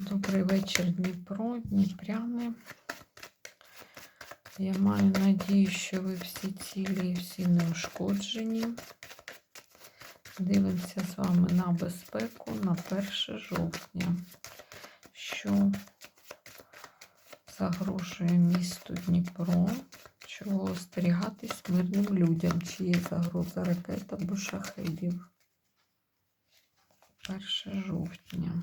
Добрий вечір, Дніпро, Дніпряни. Я маю надію, що ви всі цілі і всі неушкоджені. Дивимося з вами на безпеку на 1 жовтня, що загрожує місту Дніпро, чого остерігатись мирним людям, чи є загроза ракет або шахедів. 1 жовтня.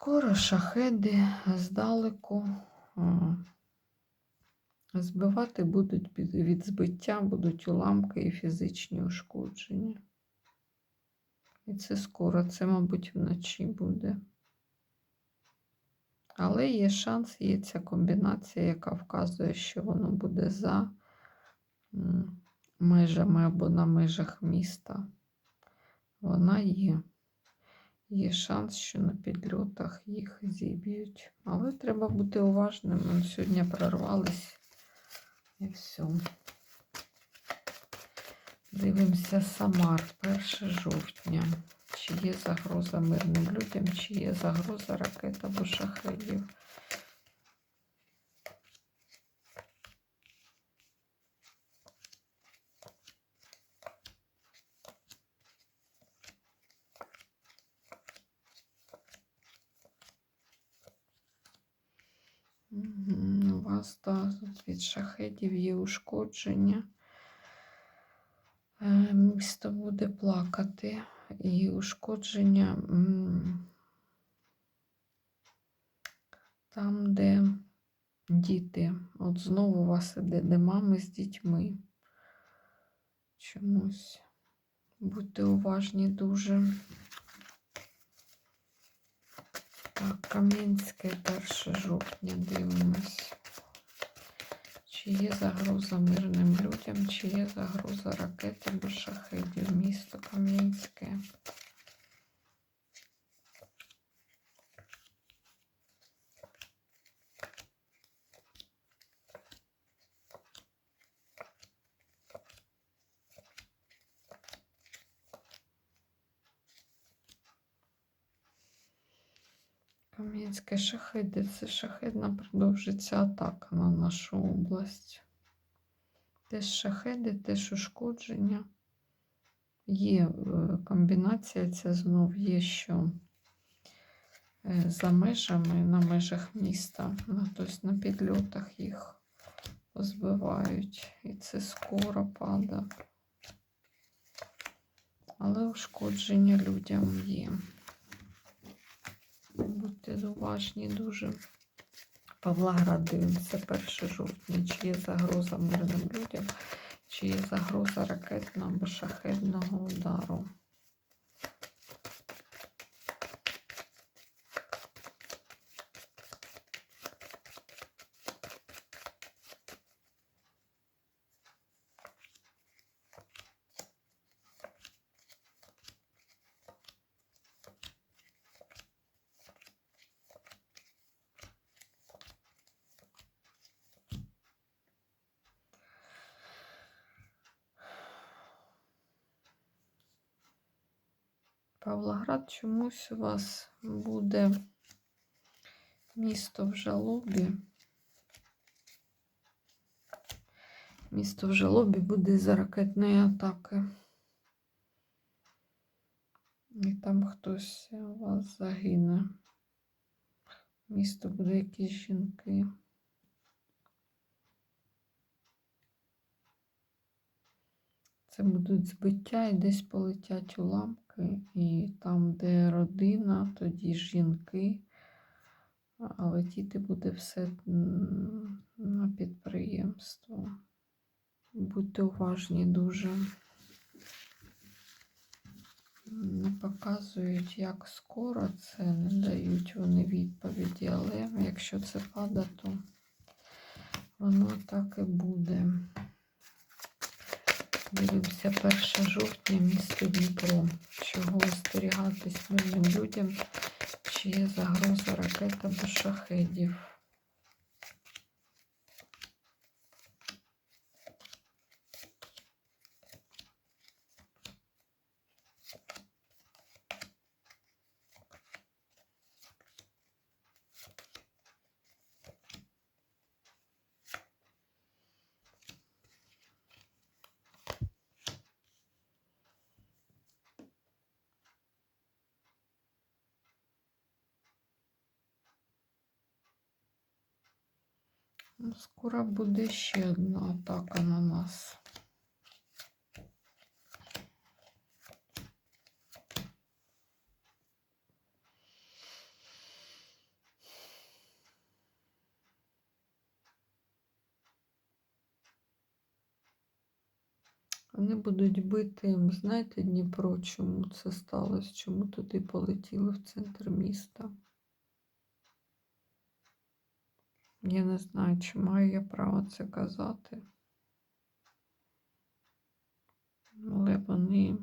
Скоро шахеди здалеку збивати будуть від збиття, будуть уламки і фізичні ушкодження. І це скоро, це, мабуть, вночі буде. Але є шанс, є ця комбінація, яка вказує, що воно буде за межами або на межах міста. Вона є. Є шанс, що на підльотах їх зіб'ють. Але треба бути уважним. ми Сьогодні прорвались і все. Дивимося Самар, 1 жовтня. Чи є загроза мирним людям, чи є загроза ракет або шахедів. У вас да, від шахедів є ушкодження. Е, Місто буде плакати. І ушкодження там, де діти. От знову у вас іде, де мами з дітьми. Чомусь. Будьте уважні дуже. Так, Кам'янське 1 жовтня дивимось. Чи є загроза мирним людям, чи є загроза ракетами шахедів місто Кам'янське. Кам'янське шахеди. Це шахедна продовжиться атака на нашу область. Теж шахеди, теж ушкодження. Є е, комбінація, ця знов є, що е, за межами, на межах міста, ну, тобто на підльотах їх позбивають. І це скоро падає. Але ушкодження людям є. Будьте уважні дуже. Павла Градин, це 1 жовтня, чи є загроза мирним людям, чи є загроза ракетного або шахетного удару. Павлоград чомусь у вас буде місто в жалобі. Місто в жалобі буде за ракетної атаки. І там хтось у вас загине. Місто буде якісь жінки. Це будуть збиття і десь полетять уламки, і там, де родина, тоді жінки, а летіти буде все на підприємство. Будьте уважні дуже. Не показують, як скоро це, не дають вони відповіді, але якщо це пада, то воно так і буде. Дивимося 1 жовтня, місто Дніпро. Чого остерігатись мирним людям, Чи є загроза ракет або шахедів? Скоро буде ще одна атака на нас. Вони будуть бити, знаєте, Дніпро, чому це сталося? Чому туди полетіли в центр міста? Я не знаю, чи маю я право це казати. Але вони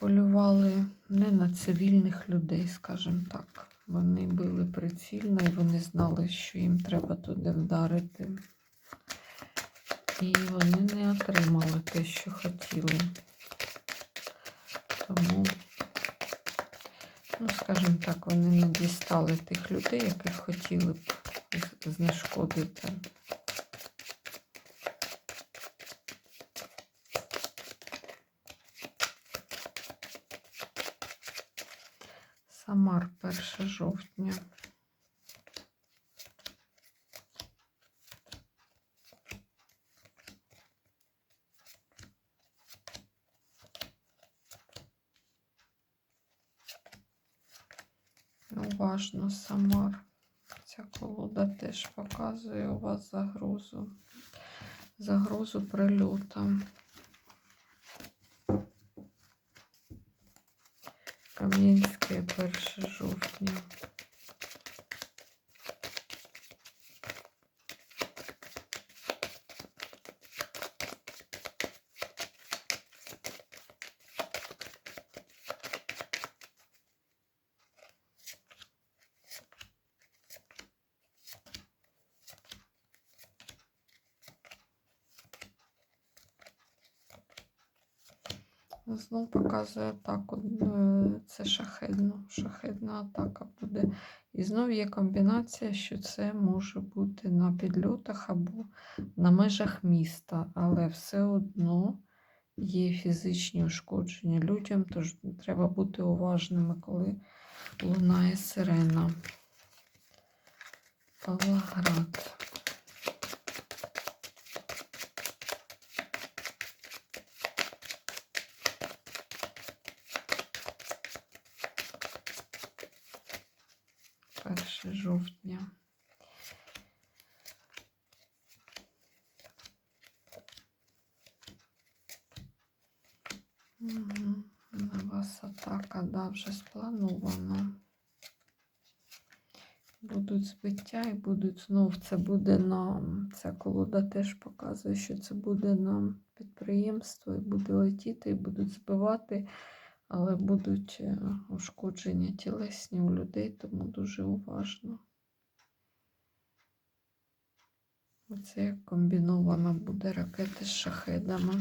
полювали не на цивільних людей, скажімо так. Вони били прицільно і вони знали, що їм треба туди вдарити. І вони не отримали те, що хотіли. Тому, ну, скажімо так, вони не дістали тих людей, яких хотіли б знешкодити. Самар 1 жовтня. Уважно, Самар. Ця колода теж показує у вас загрозу. Загрозу прильота. Кам'янське 1 жовтня. Знов показує атаку. е, Це шахедно. Шахедна атака буде. І знов є комбінація, що це може бути на підльотах або на межах міста, але все одно є фізичні ушкодження людям, тож треба бути уважними, коли лунає сирена. Павлоград. Перше жовтня. Мгм. На вас атака, да, вже спланована. Будуть збиття і будуть знов це буде на ця колода теж показує, що це буде на підприємство і буде летіти, і будуть збивати, але будуть е, ушкодження тілесні у людей, тому дуже уважно. Оце як комбінована буде ракети з шахедами.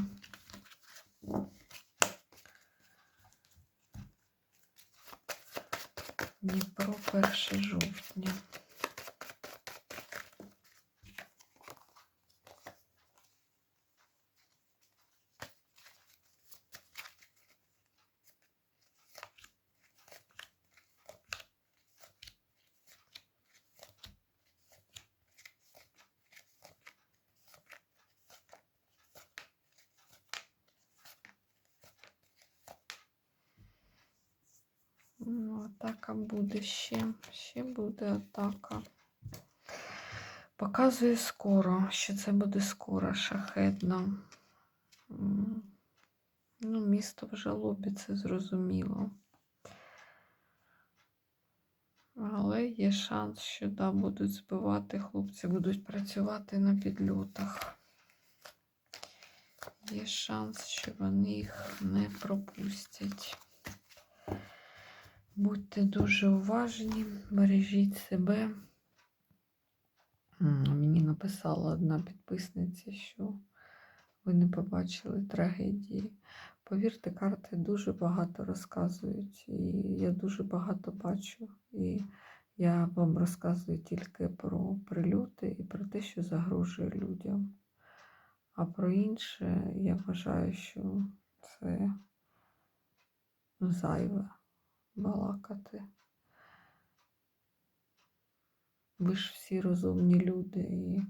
Дніпро 1 жовтня. Ну, атака буде ще. Ще буде атака. Показує скоро, що це буде скоро, шахетно. Ну, місто в жалобі, це зрозуміло. Але є шанс, що да, будуть збивати, хлопці будуть працювати на підльотах. Є шанс, що вони їх не пропустять. Будьте дуже уважні, бережіть себе. Мені написала одна підписниця, що ви не побачили трагедії. Повірте, карти дуже багато розказують, і я дуже багато бачу. І я вам розказую тільки про прильоти і про те, що загрожує людям. А про інше я вважаю, що це зайве балакати. Ви ж всі розумні люди і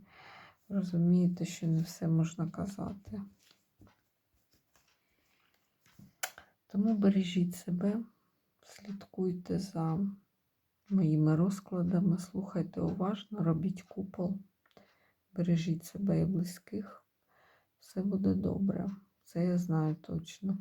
розумієте, що не все можна казати. Тому бережіть себе, слідкуйте за моїми розкладами, слухайте уважно, робіть купол, бережіть себе і близьких. Все буде добре. Це я знаю точно.